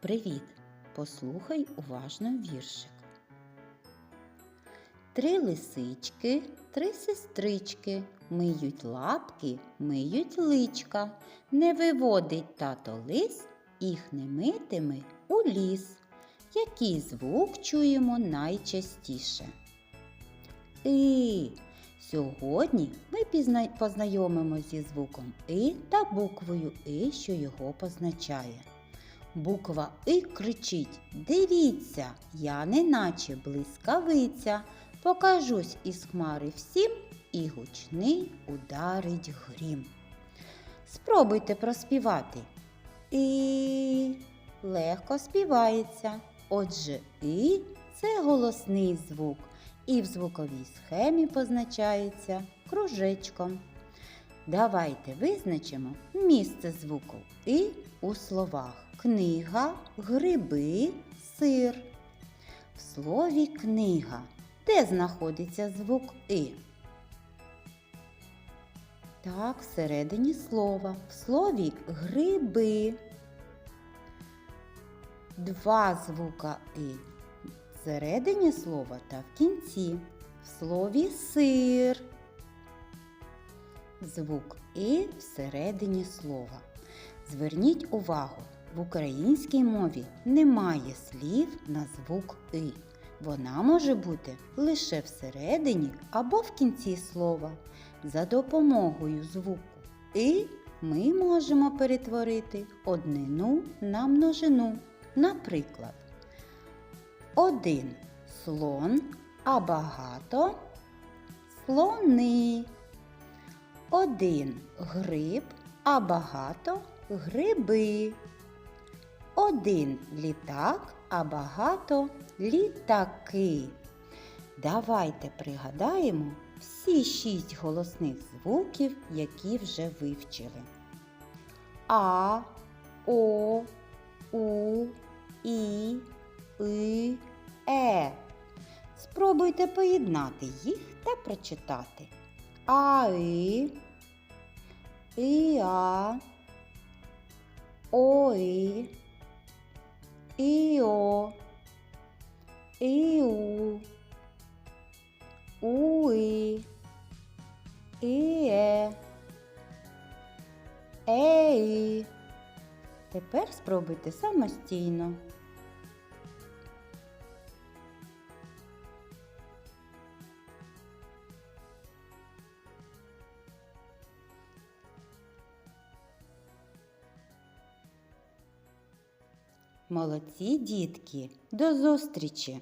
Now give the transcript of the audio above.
Привіт! Послухай уважно віршик. Три лисички, три сестрички, миють лапки, миють личка. Не виводить тато лис, їх не митиме у ліс. Який звук чуємо найчастіше? І. Сьогодні ми пізна... познайомимося зі звуком І та буквою І, що його позначає. Буква И кричить Дивіться, я неначе блискавиця. Покажусь із хмари всім і гучний ударить грім. Спробуйте проспівати. І легко співається. Отже, І це голосний звук і в звуковій схемі позначається кружечком. Давайте визначимо місце звуку І у словах книга, гриби, сир. В слові книга. Де знаходиться звук І? Так, всередині слова. В слові гриби. Два звука І. Всередині слова та в кінці. В слові сир. Звук І всередині слова. Зверніть увагу, в українській мові немає слів на звук І. Вона може бути лише всередині або в кінці слова. За допомогою звуку І ми можемо перетворити однину на множину. Наприклад, один слон, а багато слони. Один гриб, а багато гриби. Один літак, а багато літаки. Давайте пригадаємо всі шість голосних звуків, які вже вивчили. А, О, У, І, И, Е. Спробуйте поєднати їх та прочитати. А-и, І-а, О-и, І-о, І-у, У-и, І-е, Е-і. Тепер спробуйте самостійно. Молодці, дітки! До зустрічі!